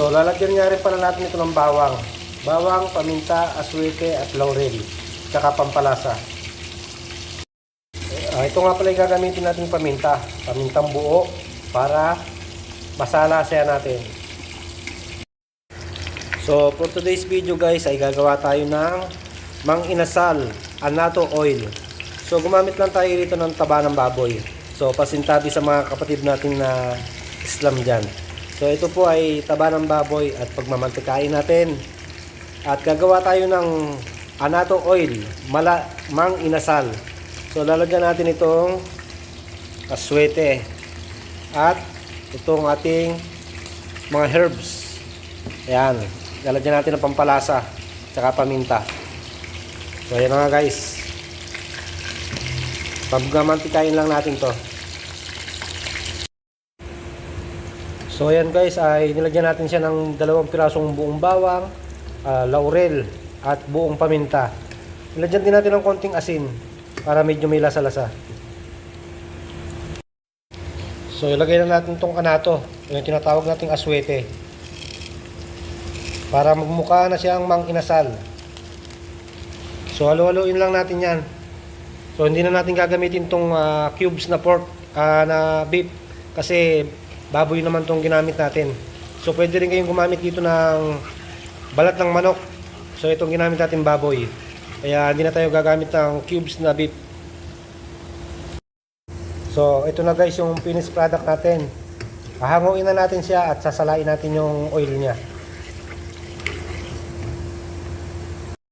So lalagyan nga rin pala natin ito ng bawang. Bawang, paminta, aswete at laurel. Tsaka pampalasa. Ah, ito nga pala yung gagamitin natin paminta. Pamintang buo para masala siya natin. So for today's video guys ay gagawa tayo ng mang inasal anato oil. So gumamit lang tayo rito ng taba ng baboy. So pasintabi sa mga kapatid natin na Islam dyan. So ito po ay taba ng baboy at pagmamantikain natin. At gagawa tayo ng anato oil, mala, mang inasal. So lalagyan natin itong aswete at itong ating mga herbs. Ayan, lalagyan natin ng pampalasa tsaka paminta. So ayan na nga guys. Pagmamantikain lang natin to. So ayan guys, ay nilagyan natin siya ng dalawang pirasong buong bawang, ah, laurel at buong paminta. Nilagyan din natin ng konting asin para medyo may lasa-lasa. So ilagay na natin tong kanato, yung tinatawag nating aswete. Para magmukha na siyang mang inasal. So halo-haloin lang natin yan. So hindi na natin gagamitin tong ah, cubes na pork ah, na beef kasi baboy naman tong ginamit natin. So pwede rin kayong gumamit dito ng balat ng manok. So itong ginamit natin baboy. Kaya hindi na tayo gagamit ng cubes na beef. So ito na guys yung finished product natin. Hahanguin na natin siya at sasalain natin yung oil niya.